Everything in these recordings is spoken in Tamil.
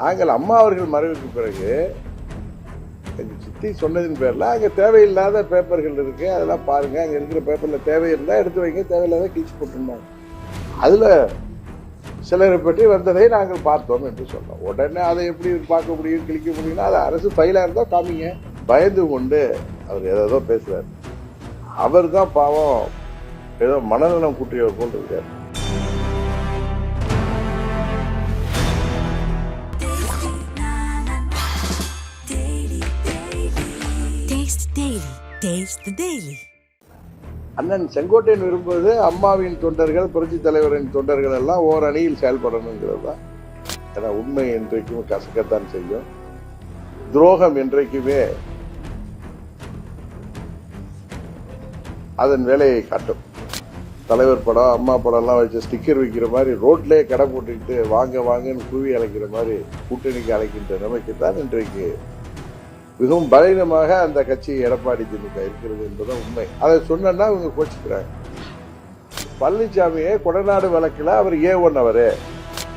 நாங்கள் அம்மா அவர்கள் மறைவுக்கு பிறகு எங்கள் சித்தி சொன்னதின் பேரில் அங்கே தேவையில்லாத பேப்பர்கள் இருக்குது அதெல்லாம் பாருங்கள் அங்கே இருக்கிற பேப்பரில் தேவை இருந்தால் எடுத்து வைங்க தேவையில்லாத கிழிச்சு போட்டிருந்தாங்க. அதில் சிலரை பற்றி வந்ததை நாங்கள் பார்த்தோம் என்று சொன்னோம். உடனே அதை எப்படி பார்க்க முடியும் கிழிக்க முடியும்னா அது அரசு ஃபைலாக இருந்தால் காமிங்க. பயந்து கொண்டு அவர் ஏதோ பேசுகிறார் அவர் தான் பாவம் ஏதோ மனநலம் கூட்டியவர் போல் இருக்கார். டெய்லி டேஸ்ட் Taste அண்ணன் செங்கோட்டையன் விரும்புவது அம்மாவின் தொண்டர்கள் புரட்சி தலைவரின் தொண்டர்கள் எல்லாம் ஓர் அணியில் செயல்படணுங்கிறது? தான் ஏன்னா உண்மை என்றைக்கும் கசக்கத்தான் செய்யும். துரோகம் என்றைக்குமே அதன் வேலையை காட்டும். தலைவர் படம் அம்மா படம்லாம் வச்சு ஸ்டிக்கர் வைக்கிற மாதிரி ரோட்லேயே கடை போட்டுக்கிட்டு வாங்க வாங்கன்னு குவி அழைக்கிற மாதிரி கூட்டணிக்கு அழைக்கின்ற நிலைமைக்கு தான் இன்றைக்கு மிகவும் பலவீனமாக அந்த கட்சி எடப்பாடி திமுக இருக்கிறது என்பதுதான் உண்மை. அதை சொன்னா இவங்க கோச்சிக்கிறாங்க. பழனிசாமியே கொடநாடு வழக்கில் அவர் ஏ ஒன் அவர்.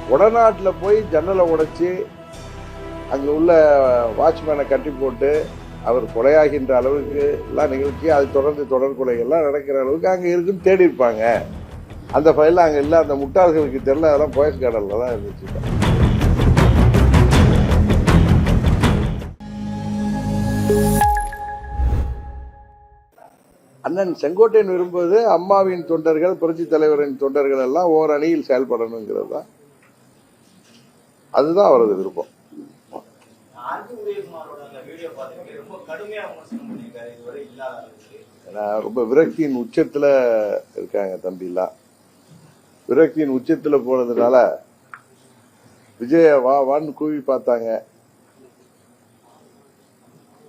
கொடநாட்டில் போய் ஜன்னலை உடைச்சி அங்கே உள்ள வாட்ச்மேனை கட்டி போட்டு அவர் கொலையாகின்ற அளவுக்கு எல்லாம் நிகழ்ச்சி அது தொடர்ந்து தொடர் கொலைகள்லாம் நடக்கிற அளவுக்கு அங்கே இருக்குன்னு தேடி இருப்பாங்க அந்த ஃபைலில் அங்கே இல்லை அந்த முட்டாள்களுக்கு தெரியல அதெல்லாம் போயஸ் கார்டனில் தான் இருந்துச்சு. அண்ணன் செங்கோட்டையன் விரும்புவது அம்மாவின் தொண்டர்கள் புரட்சி தலைவரின் தொண்டர்கள் எல்லாம் ஓர் அணியில் செயல்படணுங்கிறது? தான் அதுதான் அவரது விருப்பம். ரொம்ப விரக்தியின் உச்சத்துல இருக்காங்க தம்பிலாம் விரக்தியின் உச்சத்துல போனதுனால விஜய வா வான்னு கூவி பார்த்தாங்க.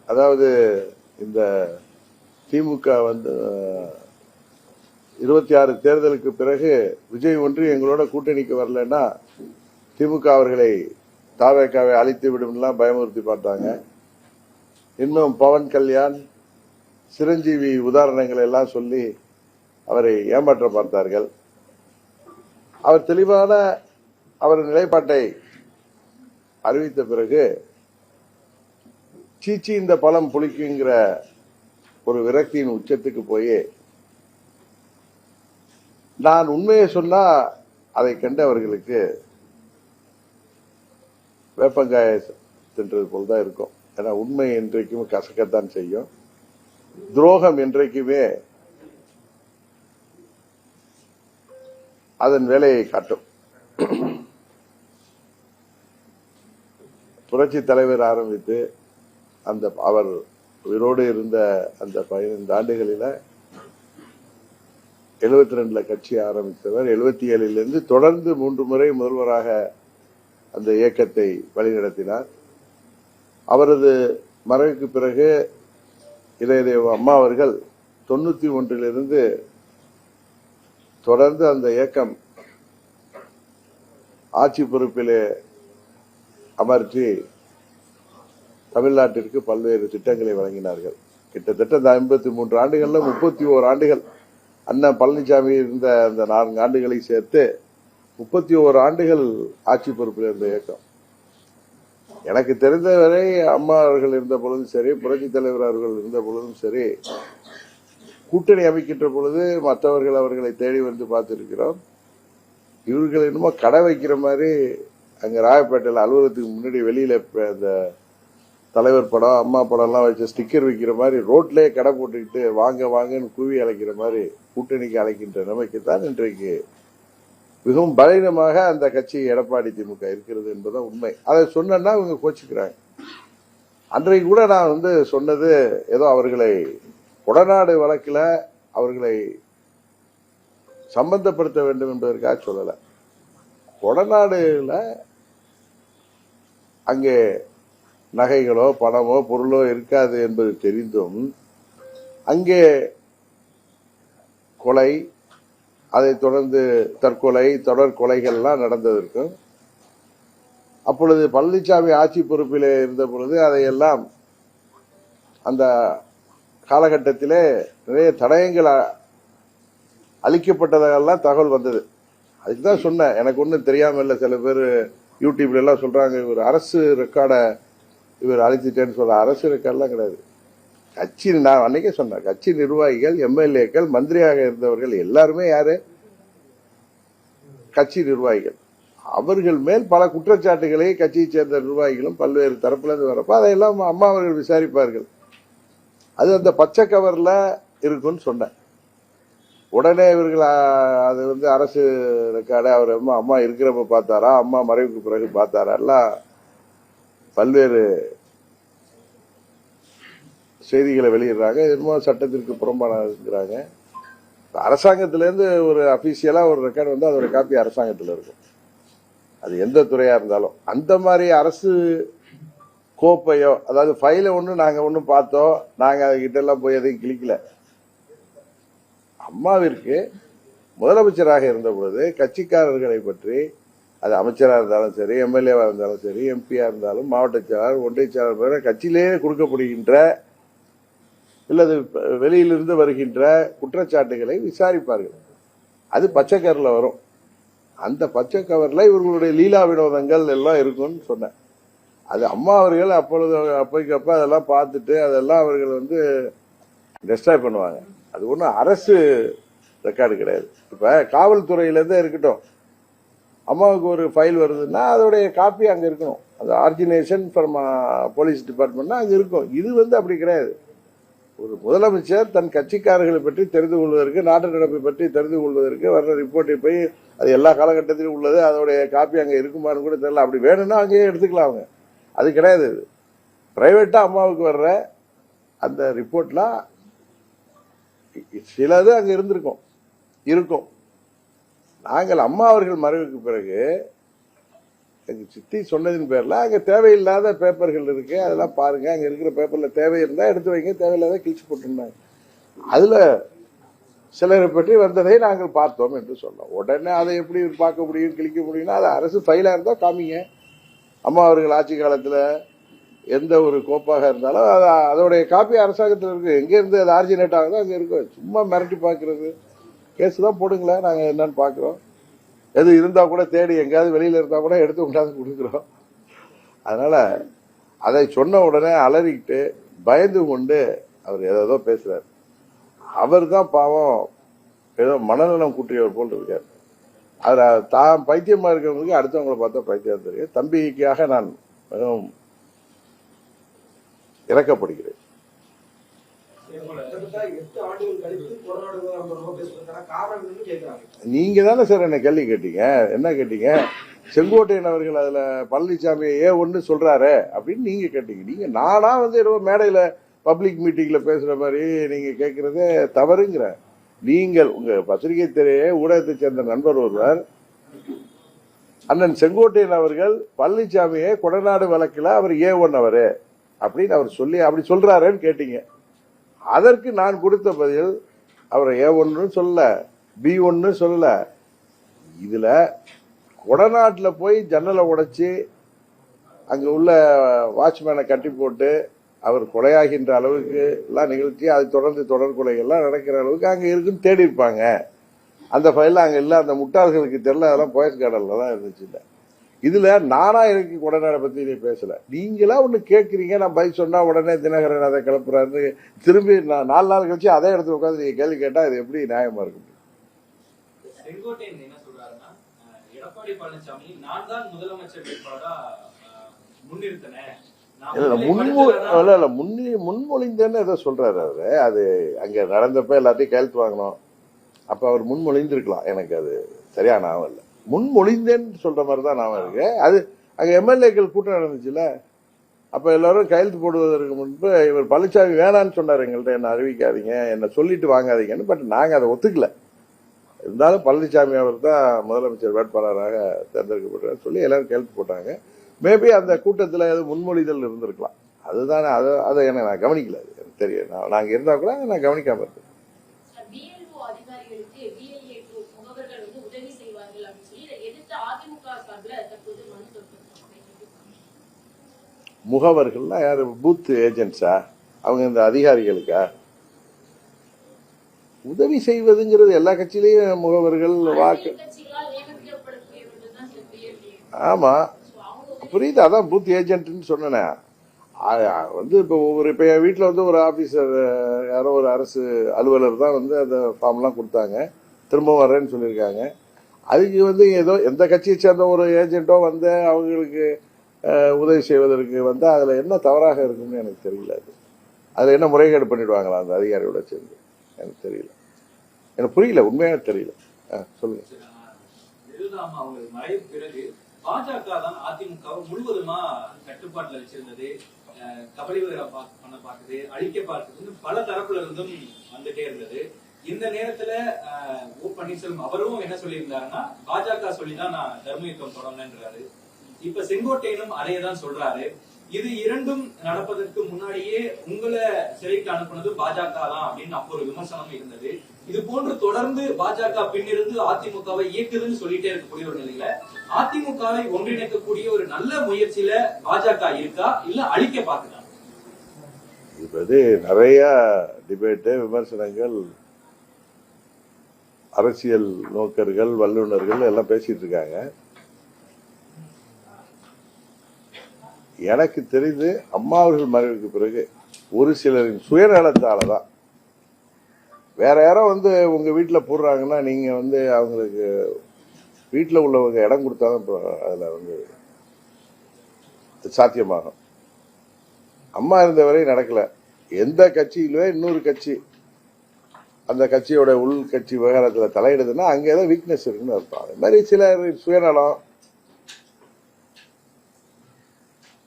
அதாவது இந்த திமுக வந்து இருபத்தி ஆறு தேர்தலுக்கு பிறகு விஜய் ஒன்று எங்களோட கூட்டணிக்கு வரலன்னா திமுக அவர்களை தாவேக்காவை அழித்து விடும்லாம் பயமுறுத்தி பார்த்தாங்க. இன்னும் பவன் கல்யாண் சிரஞ்சீவி உதாரணங்களை எல்லாம் சொல்லி அவரை ஏமாற்ற பார்த்தார்கள். அவர் தெளிவான அவர் நிலைப்பாட்டை அறிவித்த பிறகு சீச்சி இந்த பழம் புளிக்குங்கிற ஒரு விரக்தியின் உச்சத்துக்கு போய் நான் உண்மையை சொன்னா அதை கண்டவர்களுக்கு வேப்பங்காய தின்றது போல் தான் இருக்கும். ஏன்னா உண்மை என்றைக்கும் கசக்கத்தான் செய்யும். துரோகம் என்றைக்குமே அதன் வேலையை காட்டும். புரட்சி தலைவர் ஆரம்பித்து அந்த அவர் உயிரோடு இருந்த அந்த பதினைந்து ஆண்டுகளில் எழுபத்தி ரெண்டுல கட்சி ஆரம்பித்தவர். எழுபத்தி ஏழிலிருந்து தொடர்ந்து மூன்று முறை முதல்வராக அந்த இயக்கத்தை வழிநடத்தினார். அவரது மறைவுக்கு பிறகு இதயதேவ அம்மா அவர்கள் தொண்ணூத்தி ஒன்றிலிருந்து தொடர்ந்து அந்த இயக்கம் ஆட்சி பொறுப்பிலே அமர்த்தி தமிழ்நாட்டிற்கு பல்வேறு திட்டங்களை வழங்கினார்கள். கிட்டத்தட்ட இந்த ஐம்பத்தி மூன்று ஆண்டுகளில் முப்பத்தி ஓர் ஆண்டுகள் அண்ணன் பழனிசாமி இருந்த அந்த நான்கு ஆண்டுகளை சேர்த்து முப்பத்தி ஓர் ஆண்டுகள் ஆட்சி பொறுப்பில் இருந்த இயக்கம். எனக்கு தெரிந்தவரை அம்மா அவர்கள் இருந்த பொழுதும் சரி புரட்சி தலைவர் அவர்கள் இருந்த பொழுதும் சரி கூட்டணி அமைக்கின்ற பொழுது மற்றவர்கள் அவர்களை தேடி வந்து பார்த்துருக்கிறோம். இவர்கள் என்னமோ கடை வைக்கிற மாதிரி அங்கே ராயப்பேட்டையில் அலுவலகத்துக்கு முன்னாடி வெளியில் இப்ப அந்த தலைவர் படம் அம்மா படம்லாம் வச்சு ஸ்டிக்கர் வைக்கிற மாதிரி ரோட்லேயே கடை போட்டுக்கிட்டு வாங்க வாங்கன்னு கூவி அழைக்கிற மாதிரி கூட்டணிக்கு அழைக்கின்ற நிலைமைக்கு தான் இன்றைக்கு மிகவும் பலவீனமாக அந்த கட்சி எடப்பாடி திமுக இருக்கிறது என்பதுதான் உண்மை. அதை சொன்னா இவங்க கோச்சிக்கிறாங்க. அன்றைக்கு கூட நான் வந்து சொன்னது ஏதோ அவர்களை கொடநாடு வழக்கில் அவர்களை சம்பந்தப்படுத்த வேண்டும் என்பதற்காக சொல்லலை. கொடநாடுல அங்கே நகைகளோ பணமோ பொருளோ இருக்காது என்பது தெரிந்தும் அங்கே கொலை அதைத் தொடர்ந்து தற்கொலை தொடர் கொலைகள்லாம் நடந்ததற்கும் அப்பொழுது பழனிசாமி ஆட்சி பொறுப்பில் இருந்த பொழுது அதையெல்லாம் அந்த காலகட்டத்திலே நிறைய தடயங்கள் அழிக்கப்பட்டதெல்லாம் தகவல் வந்தது. அதுக்கு தான் சொன்னேன். எனக்கு ஒன்றும் தெரியாமல் இல்லை சில பேர் யூடியூப்ல எல்லாம் சொல்றாங்க அரசு ரெக்கார்டை இவர் அழைத்துட்டேன்னு சொல்ற அரசு கிடையாது. கட்சி நான் அன்னைக்கே சொன்னேன் கட்சி நிர்வாகிகள் எம்எல்ஏக்கள் மந்திரியாக இருந்தவர்கள் எல்லாருமே யாரு? கட்சி நிர்வாகிகள். அவர்கள் மேல் பல குற்றச்சாட்டுகளை கட்சியைச் சேர்ந்த நிர்வாகிகளும் பல்வேறு தரப்புல இருந்து வரப்ப அதையெல்லாம் அம்மா அவர்கள் விசாரிப்பார்கள். அது அந்த பச்சை கவர்ல இருக்குன்னு சொன்னேன் உடனே இவர்கள் அது வந்து அரசு ரெக்கார்டு அவர் அம்மா அம்மா இருக்கிறப்ப பார்த்தாரா? அம்மா மறைவுக்கு பிறகு பார்த்தாரா? எல்லாம் பல்வேறு செய்திகளை வெளியிடுறாங்க. என்னமோ சட்டத்திற்கு புறம்பான அரசாங்கத்திலேருந்து ஒரு அபிஷியலாக ஒரு ரெக்கார்டு வந்து அதோட காப்பி அரசாங்கத்தில் இருக்கும். அது எந்த துறையா இருந்தாலும். அந்த மாதிரி அரசு கோப்பையோ அதாவது ஃபைலை ஒன்று நாங்கள் ஒன்றும் பார்த்தோம். நாங்கள் அதுக்கிட்ட எல்லாம் போய் எதையும் கிளிக்கல. அம்மாவிற்கு முதலமைச்சராக இருந்த பொழுது கட்சிக்காரர்களை பற்றி அது அமைச்சராக இருந்தாலும் சரி எம்எல்ஏவாக இருந்தாலும் சரி எம்பியாக இருந்தாலும் மாவட்ட செயலாளர் ஒன்றிய செயலாளர் கட்சியிலேயே கொடுக்கப்படுகின்ற இல்லது வெளியிலிருந்து வருகின்ற குற்றச்சாட்டுகளை விசாரிப்பார்கள். அது பச்சை கவரில் வரும். அந்த பச்சை கவரில் இவர்களுடைய லீலா வினோதங்கள் எல்லாம் இருக்கும்னு சொன்னேன். அது அம்மா அவர்கள் அப்பொழுது அப்போக்கு அப்போ அதெல்லாம் பார்த்துட்டு அதெல்லாம் அவர்கள் வந்து டெஸ்ட்ராய் பண்ணுவாங்க. அது ஒன்றும் அரசு ரெக்கார்டு கிடையாது. இப்போ காவல்துறையிலேருந்தே இருக்கட்டும். அம்மாவுக்கு ஒரு ஃபைல் வருதுன்னா அதோடைய காப்பி அங்கே இருக்கணும். அது ஆர்ஜினேஷன் ஃப்ரம் போலீஸ் டிபார்ட்மெண்ட்னா அங்கே இருக்கும். இது வந்து அப்படி கிடையாது. ஒரு முதலமைச்சர் தன் கட்சிக்காரர்களை பற்றி தெரிந்து கொள்வதற்கு நாட்டு நடப்பை பற்றி தெரிந்து கொள்வதற்கு வர்ற ரிப்போர்ட்டை போய் அது எல்லா காலகட்டத்திலும் உள்ளது அதோடைய காப்பி அங்கே இருக்குமான்னு கூட தெரியல. அப்படி வேணும்னா அங்கேயே எடுத்துக்கலாம் அவங்க. அது கிடையாது இது. ப்ரைவேட்டாக அம்மாவுக்கு வர்ற அந்த ரிப்போர்ட்லாம் சிலது அங்கே இருந்திருக்கும். இருக்கும். நாங்கள் அம்மா அவர்கள் மறைவுக்கு பிறகு எங்கள் சித்தி சொன்னதின் பேரில் அங்கே தேவையில்லாத பேப்பர்கள் இருக்கு அதெல்லாம் பாருங்க அங்கே இருக்கிற பேப்பரில் தேவை இருந்தால் எடுத்து வைங்க தேவையில்லாத கிழிச்சு போட்டுருந்தாங்க. அதில் சிலரை பற்றி வந்ததை நாங்கள் பார்த்தோம் என்று சொன்னோம். உடனே அதை எப்படி பார்க்க முடியும் கிழிக்க முடியும்னா அது அரசு ஃபைலாக இருந்தால் காமிங்க. அம்மா அவர்கள் ஆட்சி காலத்தில் எந்த ஒரு கோப்பாக இருந்தாலும் அது அதோடைய காப்பி அரசாங்கத்தில் இருக்குது எங்கேருந்து அது ஆர்ஜினேட் ஆகுதோ அங்கே இருக்கும் சும்மா மிரட்டி பார்க்குறது. கேஸ் தான் போடுங்களேன் நாங்கள் என்னன்னு பார்க்குறோம். எது இருந்தால் கூட தேடி எங்கேயாவது வெளியில் இருந்தால் கூட எடுத்து கொண்டாந்து கொடுக்குறோம். அதனால் அதை சொன்ன உடனே அலறிக்கிட்டு பயந்து கொண்டு அவர் ஏதோ பேசுகிறார் அவர் தான் பாவம் ஏதோ மனநலம் குற்றியவர் போல் இருக்கார். அவர் தான் பைத்தியமாக இருக்கிறவங்களுக்கு அடுத்தவங்களை பார்த்தா பைத்தியம் தெரியும். தம்பிக்காக நான் மிகவும் இறக்கப்படுகிறேன் கிட்டத்தட்ட எட்டு ஆண்டுகள் கழித்து கொரோனா நம்ம பேசுறதுக்கான காரணம் என்னன்னு கேட்கிறாங்க நீங்க தானே சார் என்ன கேள்வி கேட்டீங்க? என்ன கேட்டீங்க? செங்கோட்டையன் அவர்கள் அதுல பழனிசாமி ஏ ஒன்று சொல்றாரு அப்படின்னு நீங்க கேட்டீங்க. நீங்க நானா வந்து ஏதோ மேடையில பப்ளிக் மீட்டிங்ல பேசுற மாதிரி நீங்க கேட்கறதே தவறுங்கிற. நீங்கள் உங்க பத்திரிகை துறையே ஊடகத்தை சேர்ந்த நண்பர் ஒருவர் அண்ணன் செங்கோட்டையன் அவர்கள் பழனிசாமியை கொடநாடு வழக்கில் அவர் ஏ ஒன் அவரு அப்படின்னு அவர் சொல்லி அப்படி சொல்றாருன்னு கேட்டீங்க. அதற்கு நான் கொடுத்த பதில் அவரை ஏ ஒன்று சொல்ல பி ஒன்று சொல்ல இதில் கொடநாட்டில் போய் ஜன்னலை உடைச்சி அங்கே உள்ள வாட்ச்மேனை கட்டி போட்டு அவர் கொலையாகின்ற அளவுக்கு எல்லாம் நிகழ்ச்சி அது தொடர்ந்து தொடர் கொலைகள்லாம் நடக்கிற அளவுக்கு அங்கே இருக்குன்னு தேடி இருப்பாங்க அந்த ஃபைலில் அங்கே இல்லை அந்த முட்டாள்களுக்கு தெரில அதெல்லாம் போயஸ் கார்டனில் தான் இருந்துச்சு. இல்லை இதுல நானா எனக்கு கொடநாடை பத்தி நீ பேசல. நீங்களா ஒண்ணு கேக்குறீங்க நான் பதில் சொன்னா உடனே தினகரன் அதை கிளப்புறாரு திரும்பி நான் நாலு நாள் கழிச்சு அதே இடத்துல உட்காந்து நீங்க கேள்வி கேட்டா இது எப்படி நியாயமா இருக்கும்? இல்ல முன்மொ இல்ல இல்ல முன்னி முன்மொழிந்தேன்னு ஏதோ சொல்றாரு அவரு. அது அங்க நடந்தப்ப எல்லாத்தையும் கையெழுத்து வாங்கணும். அப்ப அவர் முன்மொழிந்திருக்கலாம் எனக்கு அது சரியா ஞாபகம் இல்லை. முன்மொழிந்தேன்னு சொல்ற மாதிரி தான் ஞாபகம் இருக்கு. அது அங்க எம்எல்ஏக்கள் கூட்டம் நடந்துச்சுல அப்ப எல்லாரும் கையெழுத்து போடுவதற்கு முன்பு இவர் பழனிசாமி வேணான்னு சொன்னார் எங்கள்கிட்ட என்ன அறிவிக்காதீங்க என்ன சொல்லிட்டு வாங்காதீங்கன்னு பட் நாங்க அதை ஒத்துக்கல. இருந்தாலும் பழனிசாமி அவர் தான் முதலமைச்சர் வேட்பாளராக தேர்ந்தெடுக்கப்பட்டார் சொல்லி எல்லாரும் கையெழுத்து போட்டாங்க. மேபி அந்த கூட்டத்தில் எது முன்மொழிதல் இருந்திருக்கலாம். அதுதானே அதை அதை எனக்கு நான் கவனிக்கல எனக்கு தெரியும் நான் நாங்கள் இருந்தால் கூட நான் கவனிக்காம இருந்தேன் பிஎல்ஓ அதிகாரிகளுக்கு பிஎல்ஏ முகவர்கள் வந்து உதவி செய்வார்கள் அப்படின்னு சொல்லி இதை எதிர்த்து அதிமுக சார்பில் தற்போது மனு தொடுத்திருக்காங்க முகவர்கள்லாம் யார்? பூத் ஏஜென்ட்ஸா? அவங்க இந்த அதிகாரிகளுக்கா? உதவி செய்வதுங்கிறது எல்லா கட்சியிலையும் முகவர்கள் வாக்கு. ஆமா. புரியுது அதான் பூத் ஏஜென்ட்னு சொன்னேனே. வந்து இப்போ ஒவ்வொரு இப்போ என் வீட்டில் வந்து ஒரு ஆஃபீஸர் யாரோ ஒரு அரசு அலுவலர் தான் வந்து அந்த ஃபார்ம்லாம் கொடுத்தாங்க. திரும்ப வரேன்னு சொல்லியிருக்காங்க. அதுக்கு வந்து ஏதோ எந்த கட்சியை சேர்ந்த ஒரு ஏஜென்ட்டோ வந்து அவங்களுக்கு உதவி செய்வதற்கு வந்து அதில் என்ன தவறாக இருக்கும்னு எனக்கு தெரியல அது. அதில் என்ன முறைகேடு பண்ணிடுவாங்களா அந்த அதிகாரியோட சேர்ந்து? எனக்கு தெரியல. எனக்கு புரியல உண்மையாக தெரியல. ஆ சொல்லுங்கள் பாஜக தான் அதிமுக முழுவதுமா கட்டுப்பாட்டுல வச்சிருந்தது. கபடி பண்ண பார்த்தது அழிக்க பார்த்தது பல தரப்புல இருந்தும் வந்துட்டே இருந்தது. இந்த நேரத்துல ஓ பன்னீர்செல்வம் அவரும் என்ன சொல்லியிருந்தாருன்னா பாஜக சொல்லிதான் நான் தர்ம யுத்தம் தொடங்கினேன்றாரு இப்ப செங்கோட்டையனும் அதையதான் சொல்றாரு. இது இரண்டும் நடப்பதற்கு முன்னாடியே உங்களை சிறைக்கு அனுப்புனது பாஜக தான் அப்படின்னு அப்போ ஒரு விமர்சனம் இருந்தது. இது போன்று தொடர்ந்து பாஜக பின்னிருந்து அதிமுகவை இயக்குதுன்னு சொல்லிட்டே இருக்கக்கூடிய ஒரு நிலையில அதிமுகவை ஒன்றிணைக்கக்கூடிய ஒரு நல்ல முயற்சியில பாஜக இருக்கா? இல்ல அழிக்க பாக்குதா இப்போ நிறைய டிபேட்டு விமர்சனங்கள் அரசியல் நோக்கர்கள் வல்லுநர்கள் எல்லாம் பேசிட்டு இருக்காங்க. எனக்கு தெரிந்து அம்மா அவர்கள் மறைவுக்கு பிறகு ஒரு சிலரின் சுயநலத்தால தான் வேற யாரோ வந்து உங்க வீட்டில் போடுறாங்கன்னா நீங்க வந்து அவங்களுக்கு வீட்டில் உள்ளவங்க இடம் கொடுத்தாதான் இப்போ அதில் வந்து சாத்தியமாகும். அம்மா இருந்த வரை நடக்கல. எந்த கட்சியிலுமே இன்னொரு கட்சி அந்த கட்சியோட உள் கட்சி விவகாரத்தில் தலையிடுதுன்னா அங்கே ஏதோ வீக்னஸ் இருக்குன்னு அர்த்தம். அது மாதிரி சிலர் சுயநலம்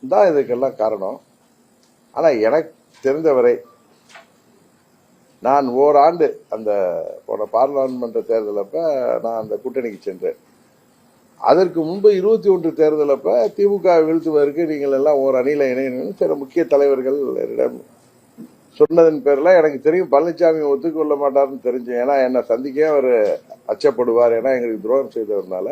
தான் இதுக்கெல்லாம் காரணம். ஆனால் எனக்கு தெரிந்தவரை நான் ஓராண்டு அந்த போன பாராளுமன்ற தேர்தலப்ப நான் அந்த கூட்டணிக்கு சென்றேன். அதற்கு முன்பு இருபத்தி ஒன்று தேர்தலப்ப திமுக வீழ்த்துவதற்கு நீங்கள் எல்லாம் ஒரு அணியில் இணையணும்னு சில முக்கிய தலைவர்கள் என்னிடம் சொன்னதன் பேரில் எனக்கு தெரியும் பழனிசாமி ஒத்துக்கொள்ள மாட்டார்னு தெரிஞ்சு ஏன்னா என்னை சந்திக்கவே அவர் அச்சப்படுவார். ஏன்னா எங்களுக்கு துரோகம் செய்தவர்னால.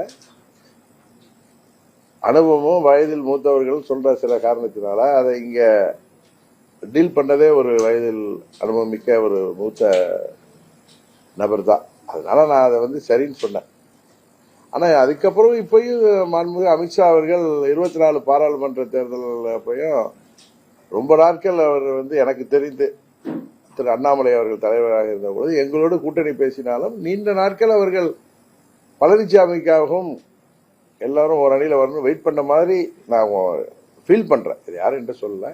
அனுபவமும் வயதில் மூத்தவர்கள் சொல்ற சில காரணத்தினால அதை இங்க டீல் பண்ணதே ஒரு வயதில் அனுபவம் மிக்க ஒரு மூத்த நபர் தான் அதனால நான் அதை வந்து சரின்னு சொன்னேன். ஆனா அதுக்கப்புறம் இப்பயும் மாண்புமிகு அமித்ஷா அவர்கள் இருபத்தி நாலு பாராளுமன்ற தேர்தலில் போயும் ரொம்ப நாட்கள் அவர் வந்து எனக்கு தெரிந்து திரு அண்ணாமலை அவர்கள் தலைவராக இருந்தபோது எங்களோடு கூட்டணி பேசினாலும் நீண்ட நாட்கள் அவர்கள் பழனிசாமிக்காகவும் எல்லாரும் ஒரு அணியில் வரணும் வெயிட் பண்ண மாதிரி நான் ஃபீல் பண்ணுறேன் இது யாரும் சொல்லலை சொல்லல.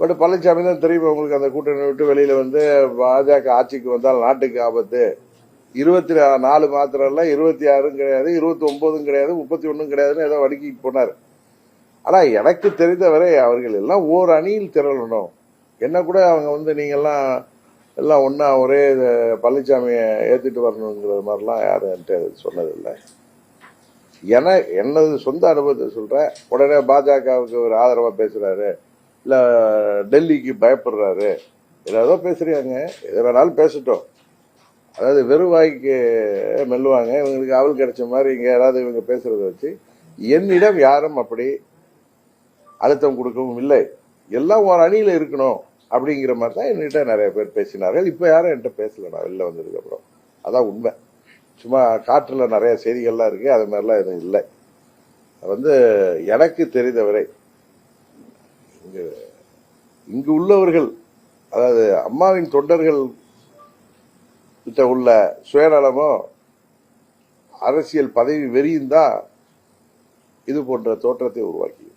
பட் பழனிசாமி தான் தெரியும் உங்களுக்கு அந்த கூட்டணி விட்டு வெளியில் வந்து பாஜக ஆட்சிக்கு வந்தால் நாட்டுக்கு ஆபத்து. இருபத்தி நாலு மாத்திரம் இல்லை இருபத்தி ஆறும் கிடையாது இருபத்தி ஒன்பதும் கிடையாது முப்பத்தி ஒன்றும் கிடையாதுன்னு ஏதோ வடுக்கி போனார். ஆனால் எனக்கு தெரிந்தவரை அவர்கள் எல்லாம் ஓர் அணியில் திரளணும். என்ன கூட அவங்க வந்து நீங்கள்லாம் எல்லாம் ஒன்றா ஒரே பழனிசாமியை ஏத்திட்டு வரணுங்கிற மாதிரிலாம் யாரும் என்கிட்ட சொன்னதில்லை. என எனது சொந்த அனுபவத்தை சொல்கிறேன் உடனே பாஜகவுக்கு ஒரு ஆதரவாக பேசுகிறாரு இல்லை டெல்லிக்கு பயப்படுறாரு. ஏதோ பேசுகிறாங்க எது வேணாலும் பேசட்டும். அதாவது வெறும் வாய்க்கு மெல்லுவாங்க. இவங்களுக்கு அவள் கிடைச்ச மாதிரி இங்கே யாராவது இவங்க பேசுகிறத வச்சு என்னிடம் யாரும் அப்படி அழுத்தம் கொடுக்கவும் இல்லை. எல்லாம் ஒரு அணியில் இருக்கணும் அப்படிங்கிற மாதிரி தான் என்கிட்ட நிறைய பேர் பேசினார்கள். இப்போ யாரும் என்கிட்ட பேசல. நான் வெளில வந்ததுக்கு அப்புறம். அதான் உண்மை. சும்மா காற்றில் நிறைய செய்திகள்லாம் இருக்குது அது மாதிரிலாம் எதுவும் இல்லை. வந்து எனக்கு தெரிந்தவரை இங்கு இங்கு உள்ளவர்கள் அதாவது அம்மாவின் தொண்டர்கள் கிட்ட உள்ள சுயநலமோ அரசியல் பதவி வெறியும் தான் இது போன்ற தோற்றத்தை உருவாக்கி